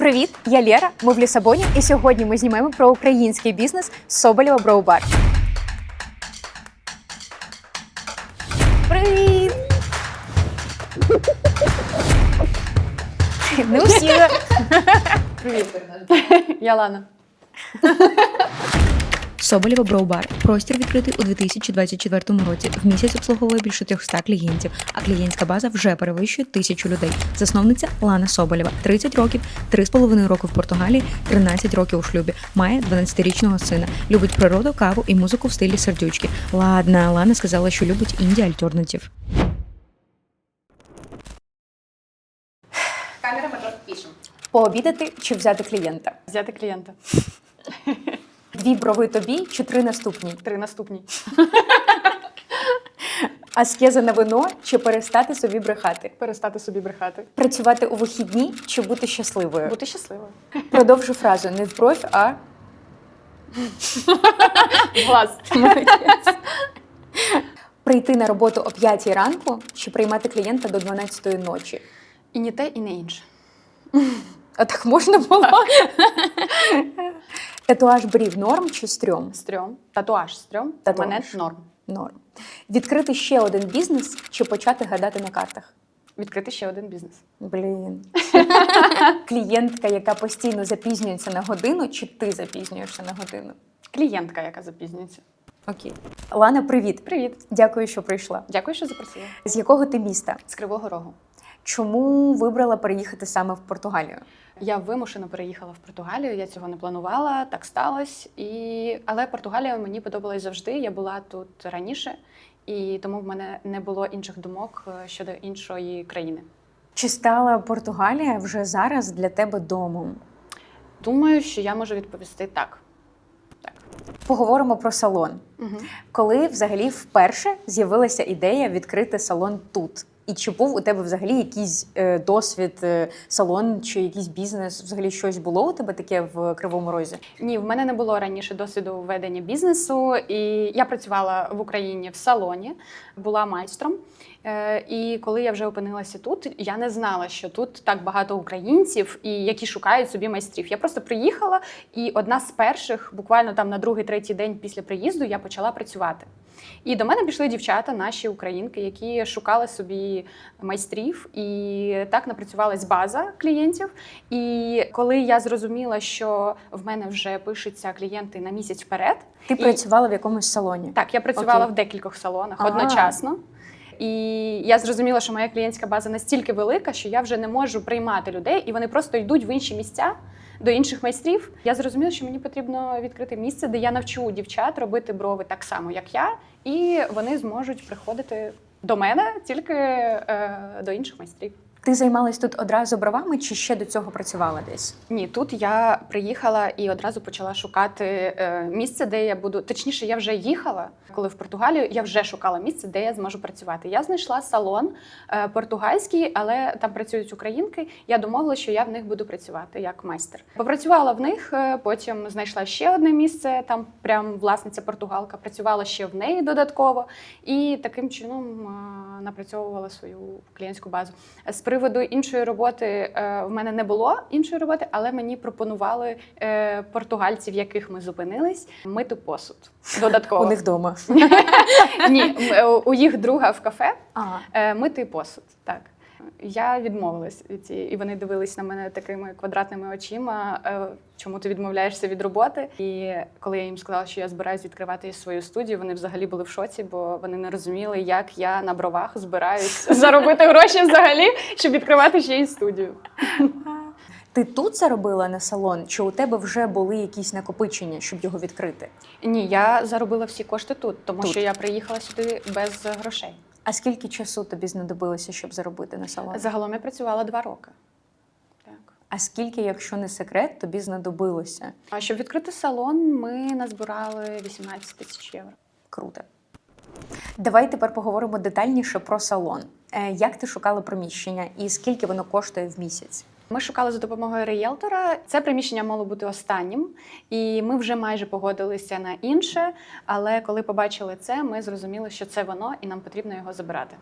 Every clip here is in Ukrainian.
Привіт, я Лєра. Ми в Лісабоні, і сьогодні ми знімаємо про український бізнес Соболєва Броубар. Привіт! Не усі. Привіт, я Лана. Соболєва Броубар. Простір відкритий у 2024 році. В місяць обслуговує більше 300 клієнтів, а клієнтська база вже перевищує тисячу людей. Засновниця Лана Соболєва, 30 років, 3,5 роки в Португалії, 13 років у шлюбі. Має 12-річного сина. Любить природу, каву і музику в стилі сердючки. Ладна, Лана сказала, що любить інді альтернатив. Камера ми трохи. Пообідати чи взяти клієнта? Взяти клієнта. Дві брови тобі чи три наступні? Три наступні. Аскеза на вино чи перестати собі брехати? Перестати собі брехати. Працювати у вихідні чи бути щасливою? Бути щасливою. Продовжу фразу не в бровь, а Глаз. прийти на роботу о 5 ранку чи приймати клієнта до 12 ночі. І не те, і не інше. А так можна було? Татуаж брів норм чи стрьом? Стрьом. Татуаж стрьом. Татуаж. Мене норм. Норм. Відкрити ще один бізнес чи почати гадати на картах? Відкрити ще один бізнес. Блін. Клієнтка, яка постійно запізнюється на годину, чи ти запізнюєшся на годину? Клієнтка, яка запізнюється. Окей. Лана, привіт. Привіт. Дякую, що прийшла. Дякую, що запросила. З якого ти міста? З Кривого Рогу. Чому вибрала переїхати саме в Португалію? Я вимушено переїхала в Португалію. Я цього не планувала, так сталося. І... Але Португалія мені подобалась завжди. Я була тут раніше, і тому в мене не було інших думок е, щодо іншої країни. Чи стала Португалія вже зараз для тебе домом? Думаю, що я можу відповісти так. Так. Поговоримо про салон. Угу. Коли взагалі вперше з'явилася ідея відкрити салон тут? І чи був у тебе взагалі якийсь е, досвід, е, салон чи якийсь бізнес? Взагалі щось було у тебе таке в Кривому Розі? Ні, в мене не було раніше досвіду ведення бізнесу, і я працювала в Україні в салоні, була майстром. Е, І коли я вже опинилася тут, я не знала, що тут так багато українців, і які шукають собі майстрів. Я просто приїхала, і одна з перших, буквально там на другий, третій день після приїзду, я почала працювати. І до мене пішли дівчата, наші українки, які шукали собі майстрів, і так напрацювалась база клієнтів. І коли я зрозуміла, що в мене вже пишуться клієнти на місяць вперед, Ти І- працювала в якомусь салоні? так я працювала Окей. в декількох салонах Ага. одночасно. І я зрозуміла, що моя клієнтська база настільки велика, що я вже не можу приймати людей, і вони просто йдуть в інші місця до інших майстрів. Я зрозуміла, що мені потрібно відкрити місце, де я навчу дівчат робити брови так само, як я, і вони зможуть приходити до мене тільки е, до інших майстрів. Ти займалась тут одразу бровами, чи ще до цього працювала десь? Ні, тут я приїхала і одразу почала шукати е, місце, де я буду. Точніше, я вже їхала, коли в Португалію я вже шукала місце, де я зможу працювати. Я знайшла салон е, португальський, але там працюють українки. Я домовилася, що я в них буду працювати як майстер. Попрацювала в них, е, потім знайшла ще одне місце. Там прям власниця португалка працювала ще в неї додатково, і таким чином напрацьовувала свою клієнтську базу. Приводу іншої роботи е, в мене не було іншої роботи, але мені пропонували е, португальці, в яких ми зупинились, мити посуд. Додатково У них вдома. ні, е, у їх друга в кафе мити посуд. Так. Я відмовилась від цієї, і вони дивились на мене такими квадратними очима. е, Чому ти відмовляєшся від роботи? І коли я їм сказала, що я збираюсь відкривати свою студію, вони взагалі були в шоці, бо вони не розуміли, як я на бровах збираюсь заробити гроші взагалі, щоб відкривати ще й студію. ти тут заробила на салон, чи у тебе вже були якісь накопичення, щоб його відкрити? Ні, я заробила всі кошти тут, тому Тут. що я приїхала сюди без грошей. А скільки часу тобі знадобилося, щоб заробити на салон? Загалом я працювала два роки. Так. А скільки, якщо не секрет, тобі знадобилося? А щоб відкрити салон, ми назбирали 18 тисяч євро. Круто. Давай тепер поговоримо детальніше про салон. Е, Як ти шукала приміщення і скільки воно коштує в місяць? Ми шукали за допомогою рієлтора. Це приміщення мало бути останнім, і ми вже майже погодилися на інше. Але коли побачили це, ми зрозуміли, що це воно, і нам потрібно його забирати.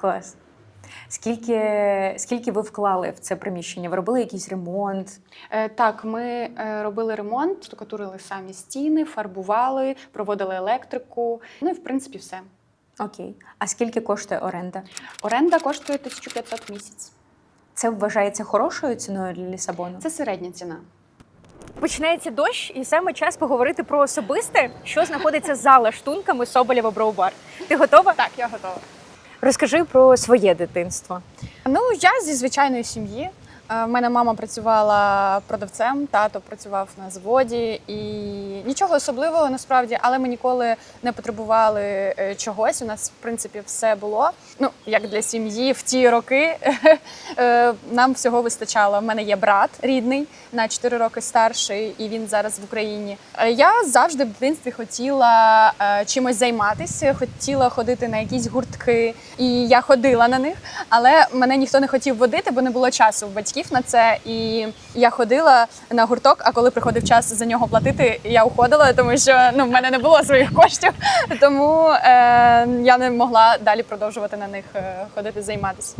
Клас. Скільки, скільки ви вклали в це приміщення? Ви робили якийсь ремонт? Е, Так, ми е, робили ремонт, штукатурили самі стіни, фарбували, проводили електрику. Ну і в принципі все. Окей. А скільки коштує оренда? Оренда коштує 1500 в місяць. Це вважається хорошою ціною для Лісабону? Це середня ціна. Починається дощ, і саме час поговорити про особисте, що знаходиться за лаштунками Соболєва Броубар. Ти готова? Так, я готова. Розкажи про своє дитинство. Ну, я зі звичайної сім'ї. Е, В мене мама працювала продавцем, тато працював на заводі, і нічого особливого насправді, але ми ніколи не потребували е, чогось. У нас, в принципі, все було. Ну, як для сім'ї в ті роки е, нам всього вистачало. У мене є брат рідний на 4 роки старший, і він зараз в Україні. Я завжди в дитинстві хотіла чимось займатися, хотіла ходити на якісь гуртки, і я ходила на них, але мене ніхто не хотів водити, бо не було часу в батьків на це. І я ходила на гурток. А коли приходив час за нього платити, я уходила, тому що ну в мене не було своїх коштів. Тому е, я не могла далі продовжувати на них е, ходити, займатися.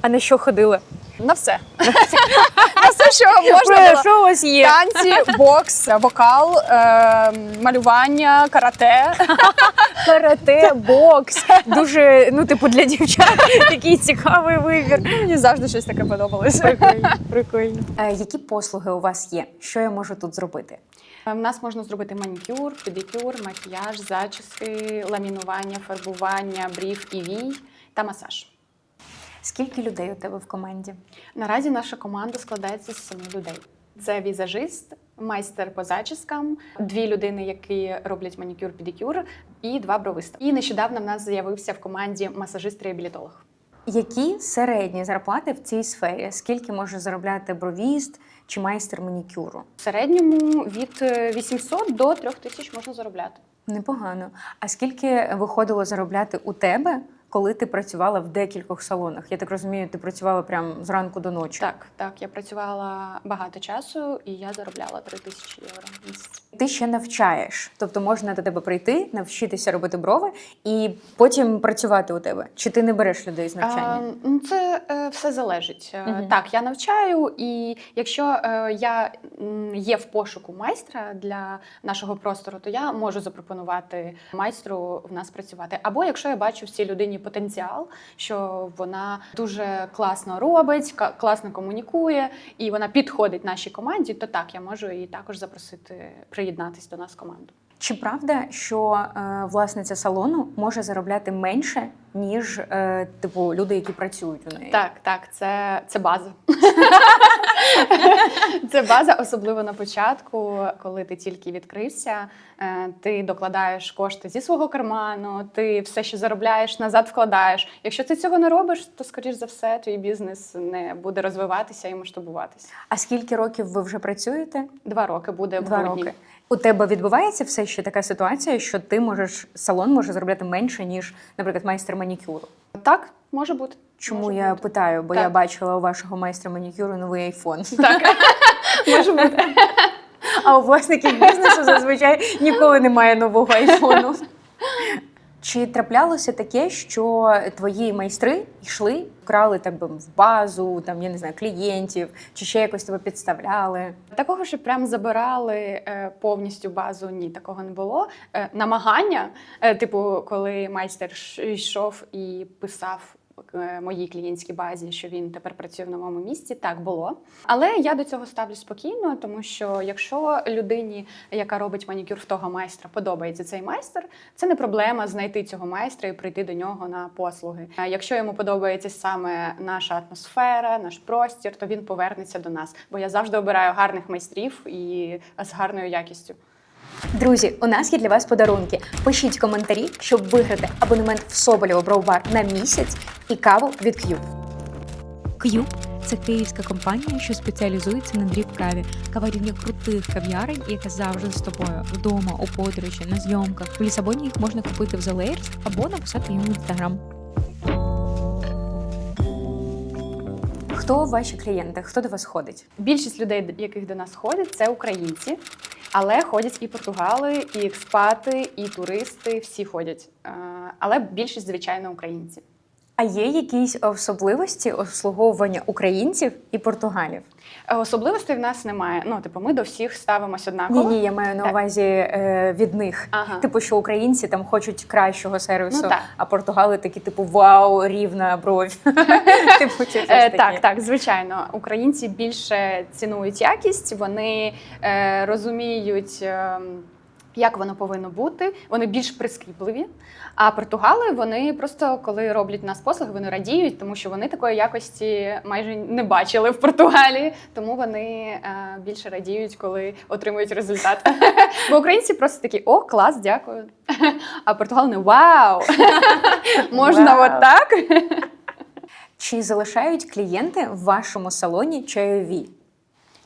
А на що ходили? На все. На все, що можна було. Що у вас є? Танці, бокс, вокал, е, малювання, карате. Карате, бокс. Дуже, ну, типу, для дівчат такий цікавий вибір. Мені завжди щось таке подобалося. Прикольно, прикольно. Е, які послуги у вас є? Що я можу тут зробити? Е, В нас можна зробити манікюр, педикюр, макіяж, зачіски, ламінування, фарбування, брів і вій та масаж. Скільки людей у тебе в команді? Наразі наша команда складається з семи людей. Це візажист, майстер по зачіскам, дві людини, які роблять манікюр, педикюр, і два бровиста. І нещодавно в нас з'явився в команді масажист-реабілітолог. Які середні зарплати в цій сфері? Скільки може заробляти бровіст чи майстер манікюру? В середньому від е, 800 до 3000 можна заробляти. Непогано. А скільки виходило заробляти у тебе, коли ти працювала в декількох салонах? Я так розумію, ти працювала прямо зранку до ночі. Так, так, я працювала багато часу і я заробляла 3000 євро. Ти ще навчаєш, тобто можна до тебе прийти, навчитися робити брови і потім працювати у тебе. Чи ти не береш людей з навчання? А, ну, це е, все залежить. Мгм. Так, я навчаю, і якщо е, я є в пошуку майстра для нашого простору, то я можу запропонувати майстру в нас працювати. Або якщо я бачу в цій людині потенціал, що вона дуже класно робить, класно комунікує, і вона підходить нашій команді, то так, я можу її також запросити приєднатись до нас в команду. Чи правда, що е, власниця салону може заробляти менше, ніж е, типу люди, які працюють у неї? Так, так, це, це база. це база, особливо на початку, коли ти тільки відкрився, е, ти докладаєш кошти зі свого карману, ти все, що заробляєш, назад вкладаєш. Якщо ти цього не робиш, то скоріш за все твій бізнес не буде розвиватися і масштабуватися. А скільки років ви вже працюєте? Два роки буде в Два грудні. роки. У тебе відбувається все ще така ситуація, що ти можеш салон може заробляти менше, ніж, наприклад, майстер манікюру. Так, може бути. Чому Може я бути. питаю? Бо Так. я бачила у вашого майстра манікюру новий айфон. Так, може бути. А у власників бізнесу зазвичай ніколи немає нового айфону. Чи траплялося таке, що твої майстри йшли, крали би в базу, там я не знаю, клієнтів, чи ще якось тебе підставляли? Такого, що прям забирали е, повністю базу, ні, такого не було. Е, намагання, е, типу, коли майстер йшов і писав. Е, Моїй клієнтській базі, що він тепер працює в новому місці, так було. Але я до цього ставлюсь спокійно, тому що якщо людині, яка робить манікюр в того майстра, подобається цей майстер, це не проблема знайти цього майстра і прийти до нього на послуги. Якщо йому подобається саме наша атмосфера, наш простір, то він повернеться до нас. Бо я завжди обираю гарних майстрів і з гарною якістю. Друзі, у нас є для вас подарунки. Пишіть коментарі, щоб виграти абонемент в Соболєво Броубар на місяць і каву від К'ю. К'ю це київська компанія, що спеціалізується на дріб каві. Каваріння крутих кав'ярень, яка завжди з тобою вдома, у подорожі, на зйомках. В Лісабоні їх можна купити в The Layers або написати їм в інстаграм. Хто ваші клієнти? Хто до вас ходить? Більшість людей, яких до нас ходять, це українці, але ходять і португали, і експати, і туристи. Всі ходять. Е, Але більшість, звичайно, українці. А є якісь особливості обслуговування українців і португалів? Е, Особливостей в нас немає. Ну, типу, ми до всіх ставимося однаково. Ні, ні, я маю на Так. увазі е, від них. Ага. Типу, що українці там хочуть кращого сервісу, Ну, так. а португали такі, типу, вау, рівна бровь. Типу, чи Е, так, так, звичайно. Українці більше цінують якість, вони е, розуміють. е, як воно повинно бути, вони більш прискіпливі. А португали вони просто коли роблять нас послуги, вони радіють, тому що вони такої якості майже не бачили в Португалії. Тому вони е, більше радіють, коли отримують результат. Бо українці просто такі: о, клас, дякую. А португали не вау! Можна отак? Чи залишають клієнти в вашому салоні чайові?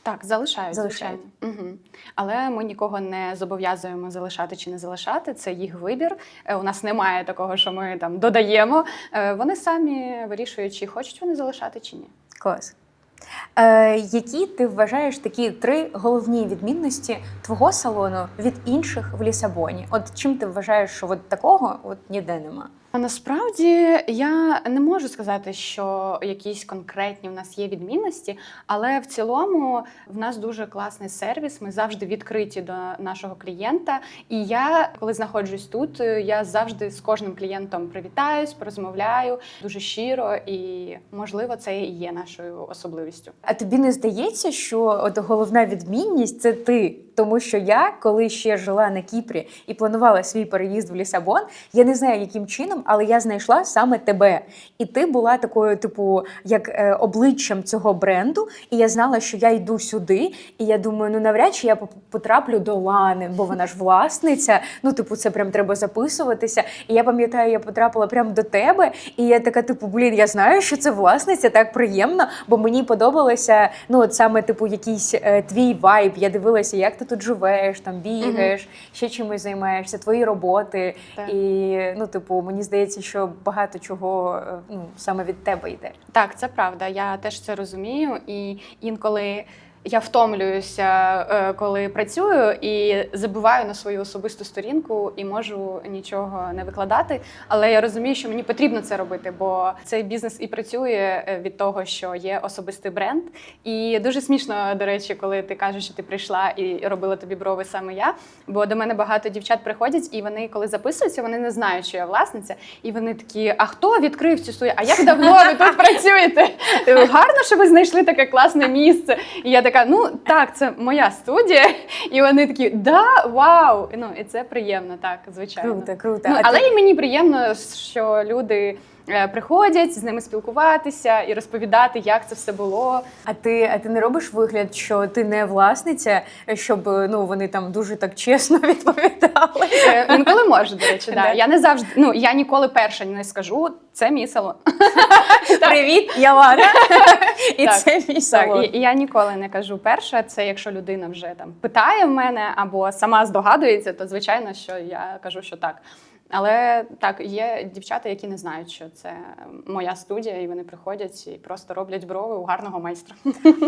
Так, залишають, Залишають. звичайно. Угу. Але ми нікого не зобов'язуємо залишати чи не залишати. Це їх вибір. Е, У нас немає такого, що ми там додаємо. Е, Вони самі вирішують, чи хочуть вони залишати, чи ні. Клас. Е, які ти вважаєш такі три головні відмінності твого салону від інших в Лісабоні? От чим ти вважаєш, що от такого от ніде нема? А насправді я не можу сказати, що якісь конкретні в нас є відмінності, але в цілому в нас дуже класний сервіс. Ми завжди відкриті до нашого клієнта. І я, коли знаходжусь тут, я завжди з кожним клієнтом привітаюсь, порозмовляю дуже щиро, і можливо, це і є нашою особливістю. А тобі не здається, що от головна відмінність це ти? Тому що я, коли ще жила на Кіпрі і планувала свій переїзд в Лісабон, я не знаю, яким чином, але я знайшла саме тебе. І ти була такою, типу, як е, обличчям цього бренду. І я знала, що я йду сюди, і я думаю, ну навряд чи я потраплю до Лани, бо вона ж власниця. Ну, типу, це прям треба записуватися. І я пам'ятаю, я потрапила прямо до тебе, і я така, типу, блін, я знаю, що це власниця, так приємно, бо мені подобалося, ну, от саме, типу, якийсь е, твій вайб. Я дивилася, як ти тут живеш, там бігаєш, ще чимось займаєшся, твої роботи. Так. І ну, типу, мені здається, що багато чого е, ну, саме від тебе йде. Так, це правда. Я теж це розумію. І інколи я втомлююся, е, коли працюю, і забуваю на свою особисту сторінку і можу нічого не викладати. Але я розумію, що мені потрібно це робити, бо цей бізнес і працює е, від того, що є особистий бренд. І дуже смішно, до речі, коли ти кажеш, що ти прийшла і робила тобі брови саме я. Бо до мене багато дівчат приходять, і вони, коли записуються, вони не знають, що я власниця. І вони такі: а хто відкрив цю студію? А як давно ви тут працюєте? Гарно, що ви знайшли таке класне місце. І я така, ну так, це моя студія. І вони такі, да, вау! Ну і це приємно, так, звичайно. Круто, круто. Ну, але і мені приємно, що люди приходять з ними спілкуватися і розповідати, як це все було. А ти, а ти не робиш вигляд, що ти не власниця, щоб ну вони там дуже так чесно відповідали? Е, Інколи можу, до речі, да. Я не завжди, ну я ніколи перша не скажу, це мій салон. Привіт, я Лана. І Так, це мій салон. І я ніколи не кажу перша. Це якщо людина вже там питає в мене або сама здогадується, то звичайно, що я кажу, що так. Але так, є дівчата, які не знають, що це моя студія, і вони приходять і просто роблять брови у гарного майстра.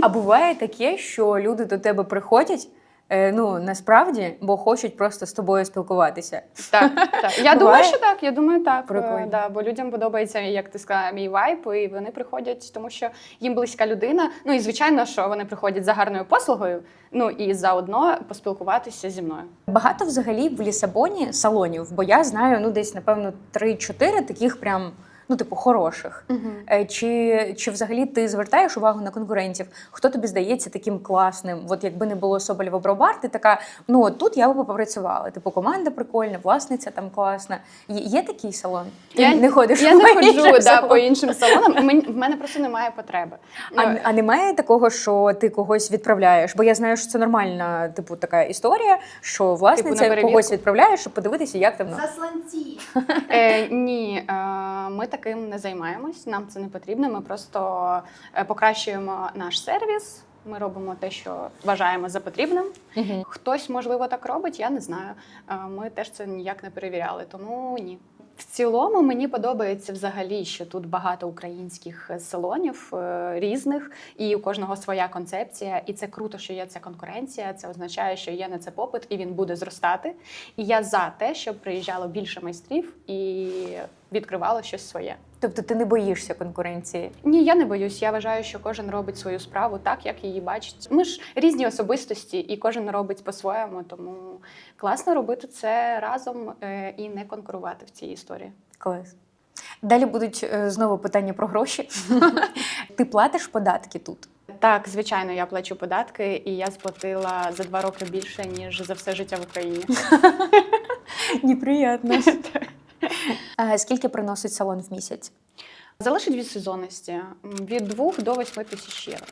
А буває таке, що люди до тебе приходять. Е, Ну насправді, бо хочуть просто з тобою спілкуватися. Так, так. Я думаю, що так. Я думаю, так. Прикольно. Е, Да, бо людям подобається, як ти сказала, мій вайб, і вони приходять, тому що їм близька людина. Ну і звичайно, що вони приходять за гарною послугою, ну і заодно поспілкуватися зі мною. Багато взагалі в Лісабоні салонів, бо я знаю ну десь напевно 3-4 таких прям. Ну, типу, хороших. Е, Чи, чи взагалі ти звертаєш увагу на конкурентів? Хто тобі здається таким класним? От якби не було Соболєва Бровбар, ти така, ну от тут я би попрацювала. Типу, команда прикольна, власниця там класна. Є, є такий салон? Ти Я не ходиш Я по не іншим ходжу да, по іншим салонам. Мені в мене просто немає потреби. А, Ну, а немає такого, що ти когось відправляєш? Бо я знаю, що це нормальна, типу, така історія, що власниця перевірку? когось відправляє, щоб подивитися, як там. ну. Е, ні, е, ми таким не займаємось. Нам це не потрібно. Ми просто е, покращуємо наш сервіс. Ми робимо те, що вважаємо за потрібним. Хтось, можливо, так робить, я не знаю. Е, Ми теж це ніяк не перевіряли, тому ні. В цілому мені подобається взагалі, що тут багато українських салонів е, різних, і у кожного своя концепція. І це круто, що є ця конкуренція. Це означає, що є на це попит, і він буде зростати. І я за те, щоб приїжджало більше майстрів і відкривало щось своє. Тобто ти не боїшся конкуренції? Ні, я не боюсь. Я вважаю, що кожен робить свою справу так, як її бачить. Ми ж різні особистості, і кожен робить по-своєму. Тому класно робити це разом е, і не конкурувати в цій історії. Клас. Далі будуть е, знову питання про гроші. ти платиш податки тут? Так, звичайно, я плачу податки, і я сплатила за два роки більше ніж за все життя в Україні. Неприємно. Е, Скільки приносить салон в місяць? Залежить від сезонності від 2 до 8 тисяч євро.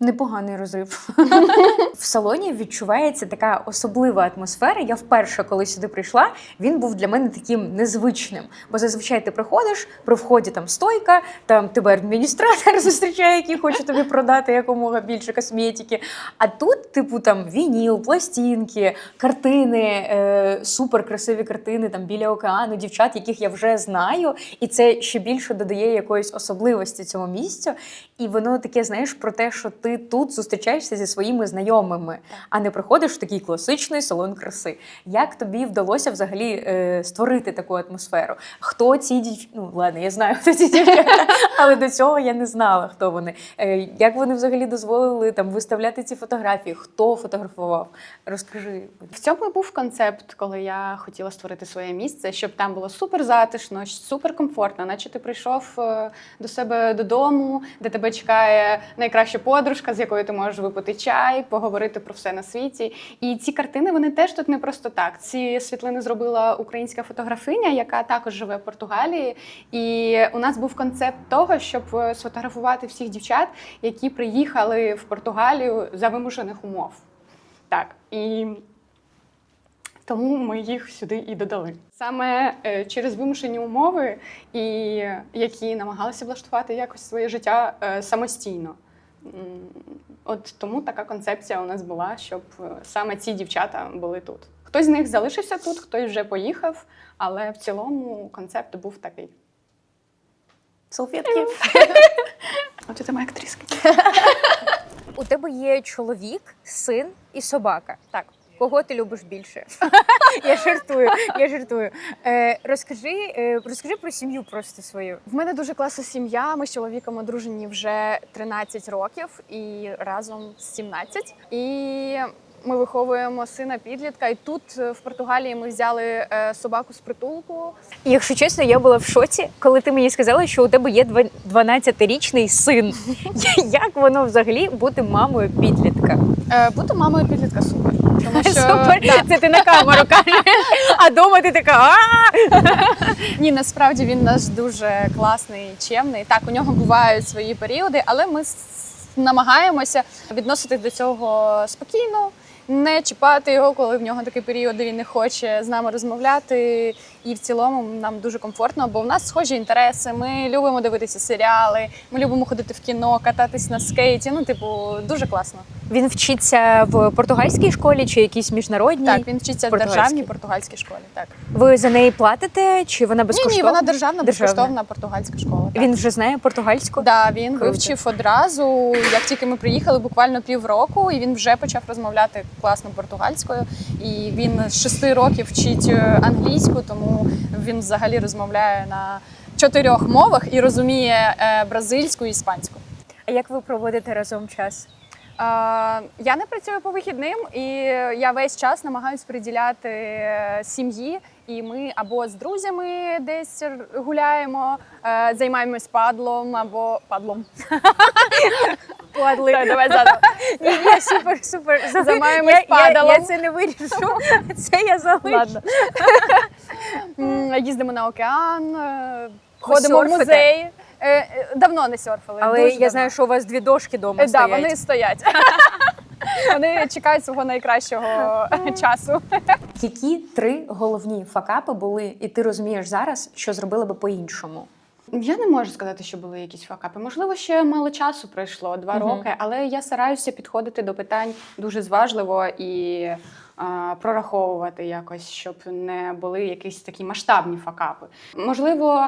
Непоганий розрив. в салоні відчувається така особлива атмосфера. Я вперше, коли сюди прийшла, він був для мене таким незвичним. Бо зазвичай ти приходиш, при вході там стойка, там тебе адміністратор зустрічає, який хоче тобі продати якомога більше косметики. А тут, типу, там вініл, пластинки, картини, е, супер красиві картини там біля океану, дівчат, яких я вже знаю, і це ще більше додає якоїсь особливості цьому місцю. І воно таке, знаєш, про те, що ти тут зустрічаєшся зі своїми знайомими, а не приходиш в такий класичний салон краси. Як тобі вдалося взагалі е, створити таку атмосферу? Хто ці дівчата? Ну ладно, я знаю, хто ці дівчата, але до цього я не знала, хто вони. Е, як вони взагалі дозволили там виставляти ці фотографії? Хто фотографував? Розкажи. В цьому був концепт, коли я хотіла створити своє місце, щоб там було супер затишно, супер комфортно, наче ти прийшов е, до себе додому, де тебе чекає найкраща подружка, з якою ти можеш випити чай, поговорити про все на світі. І ці картини вони теж тут не просто так. Ці світлини зробила українська фотографиня, яка також живе в Португалії. І у нас був концепт того, щоб е, сфотографувати всіх дівчат, які приїхали в Португалію за вимушених умов. Так, і тому ми їх сюди і додали. Саме е, через вимушені умови, і які намагалися влаштувати якось своє життя е, самостійно. От тому така концепція у нас була, щоб е, саме ці дівчата були тут. Хтось з них залишився тут, хтось вже поїхав, але в цілому концепт був такий. Салфетки. От це моя актриска. У тебе є чоловік, син і собака. Так. Кого ти любиш більше? я жартую, я жартую. Е, розкажи, е, розкажи про сім'ю просто свою. В мене дуже класна сім'я. Ми з чоловіком одружені вже 13 років і разом 17. І ми виховуємо сина підлітка. І тут е, в Португалії ми взяли е, собаку з притулку. І, якщо чесно, я була в шоці, коли ти мені сказала, що у тебе є два- 12-річний син. Як воно взагалі бути мамою підлітка? Е, Бути мамою підлітка супер. Тому що Супер, Да. це ти на камеру кажеш. А дома ти така. «А!» Ні, насправді він наш дуже класний, чемний. Так, у нього бувають свої періоди, але ми намагаємося відноситись до цього спокійно, не чіпати його, коли в нього такий період, де він не хоче з нами розмовляти. І в цілому нам дуже комфортно, бо в нас схожі інтереси. Ми любимо дивитися серіали, ми любимо ходити в кіно, кататись на скейті. Ну, типу, дуже класно. Він вчиться в португальській школі чи якійсь міжнародній? Так, він вчиться в державній португальській школі. Так Ви за неї платите чи вона ні, безкоштовна? ні, вона державна, Державна. безкоштовна португальська школа. Так. Він вже знає португальську? Да, він Круто. вивчив одразу. Як тільки ми приїхали, буквально півроку, і він вже почав розмовляти класно португальською. І він з шести років вчить е, англійську, тому він взагалі розмовляє на чотирьох мовах і розуміє е, бразильську і іспанську. А як ви проводите разом час? Я не працюю по вихідним, і я весь час намагаюся приділяти е, сім'ї. І ми або з друзями десь гуляємо, е, займаємось падлом або падлом. Падли. Так, давай заново. Ні, ні, супер, супер. Займаємось я, я, падалом. я це не вирішу. Це я залишу. Ладно. Їздимо на океан, е, ходимо в музей. Е, Давно не серфили. Але я давно. знаю, що у вас дві дошки вдома да, стоять. вони стоять. Вони чекають свого найкращого часу. Які три головні факапи були, і ти розумієш зараз, що зробила би по-іншому? Я не можу сказати, що були якісь факапи. Можливо, ще мало часу пройшло два Мгм. роки, але я стараюся підходити до питань дуже зважливо і прораховувати якось, щоб не були якісь такі масштабні факапи. Можливо,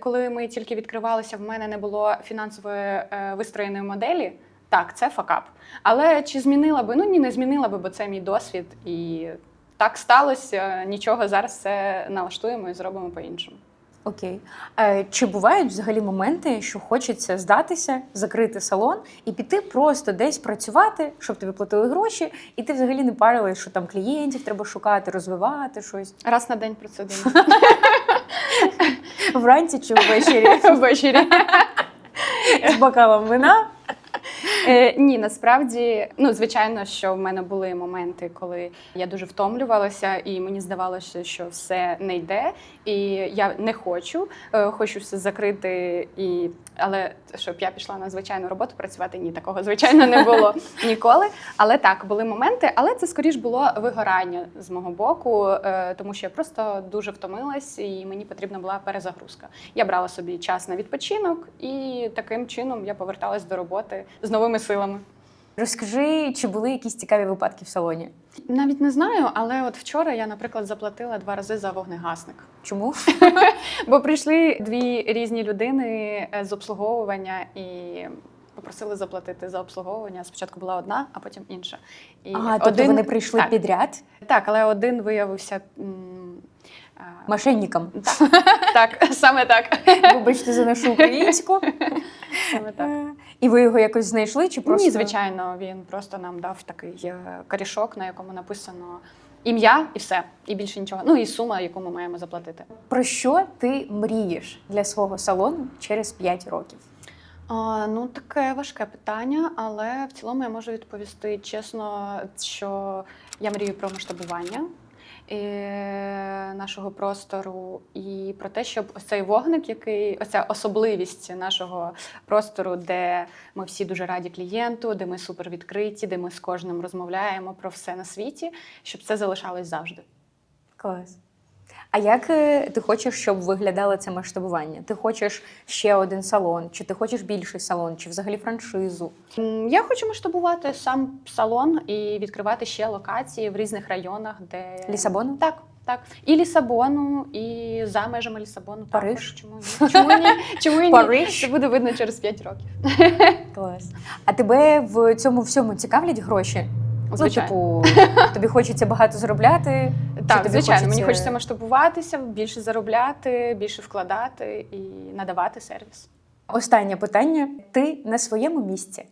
коли ми тільки відкривалися, в мене не було фінансової е, вистроєної моделі. Так, це факап. Але чи змінила би? Ну ні, не змінила би, бо це мій досвід. І так сталося. Нічого зараз все налаштуємо і зробимо по-іншому. Окей. Е, чи бувають взагалі моменти, що хочеться здатися, закрити салон і піти просто десь працювати, щоб тобі платили гроші, і ти взагалі не парилась, що там клієнтів треба шукати, розвивати щось Раз на день про це думаю. вранці чи ввечері Ввечері. з бокалом вина? Е, ні, насправді, ну звичайно, що в мене були моменти, коли я дуже втомлювалася, і мені здавалося, що все не йде, і я не хочу, е, хочу все закрити. І але щоб я пішла на звичайну роботу працювати, ні, такого звичайно не було ніколи. Але так, були моменти, але це скоріш було вигорання з мого боку, е, тому що я просто дуже втомилась, і мені потрібна була перезагрузка. Я брала собі час на відпочинок, і таким чином я поверталась до роботи з новими силами. Розкажи, чи були якісь цікаві випадки в салоні? Навіть не знаю, але от вчора я, наприклад, заплатила два рази за вогнегасник. Чому? Бо прийшли дві різні людини е, з обслуговування і попросили заплатити за обслуговування. Спочатку була одна, а потім інша. І А, тобто вони прийшли так, підряд Так, але один виявився. Мошенникам. Так, так, саме так. Вибачте за нашу українську. Саме так. Е, І ви його якось знайшли? Чи просто Ні, звичайно, він просто нам дав такий е, корішок, на якому написано ім'я і все, і більше нічого. Ну і сума, яку ми маємо заплатити. про що ти мрієш для свого салону через 5 років? А, ну, таке важке питання, але в цілому я можу відповісти чесно, що я мрію про масштабування е, нашого простору і про те, щоб ось цей вогник, який оця особливість нашого простору, де ми всі дуже раді клієнту, де ми супер відкриті, де ми з кожним розмовляємо про все на світі, щоб це залишалось завжди. Клас. А як е, ти хочеш, щоб виглядало це масштабування? Ти хочеш ще один салон, чи ти хочеш більший салон, чи взагалі франшизу? Я хочу масштабувати сам салон і відкривати ще локації в різних районах, де Лісабону? Так, так. І Лісабону, і за межами Лісабону. Париж? Також. Чому ні? Чому ні? Чому ні? Париж? Це буде видно через 5 років. Клас. А тебе в цьому всьому цікавлять гроші? Звичайно. Ну, типу, тобі хочеться багато заробляти? Так, тобі звичайно, мені хочеться масштабуватися, більше заробляти, більше вкладати і надавати сервіс. Останнє питання: ти на своєму місці?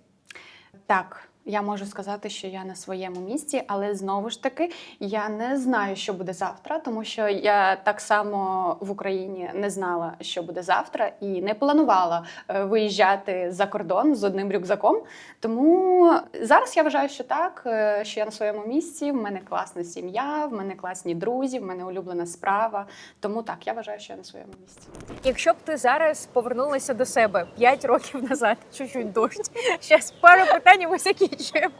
Так, я можу сказати, що я на своєму місці, але знову ж таки я не знаю, що буде завтра, тому що я так само в Україні не знала, що буде завтра, і не планувала е, виїжджати за кордон з одним рюкзаком. Тому зараз я вважаю, що так, е, що я на своєму місці. В мене класна сім'я, в мене класні друзі, в мене улюблена справа. Тому так, я вважаю, що я на своєму місці. Якщо б ти зараз повернулася до себе 5 років назад, чуть-чуть дощ. Зараз пару питань і закінчуємо.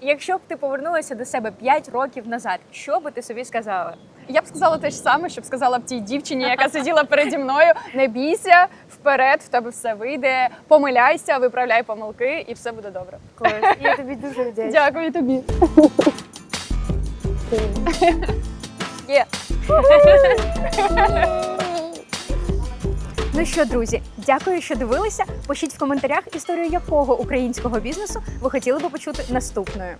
Якщо б ти повернулася до себе 5 років назад, що би ти собі сказала? Я б сказала те ж саме, щоб сказала б тій дівчині, яка сиділа переді мною: не бійся, вперед, в тебе все вийде, помиляйся, виправляй помилки, і все буде добре. Клас. Я тобі дуже вдячна. Дякую тобі. Є. Ну що, друзі, дякую, що дивилися. Пишіть в коментарях історію якого українського бізнесу ви хотіли би почути наступною.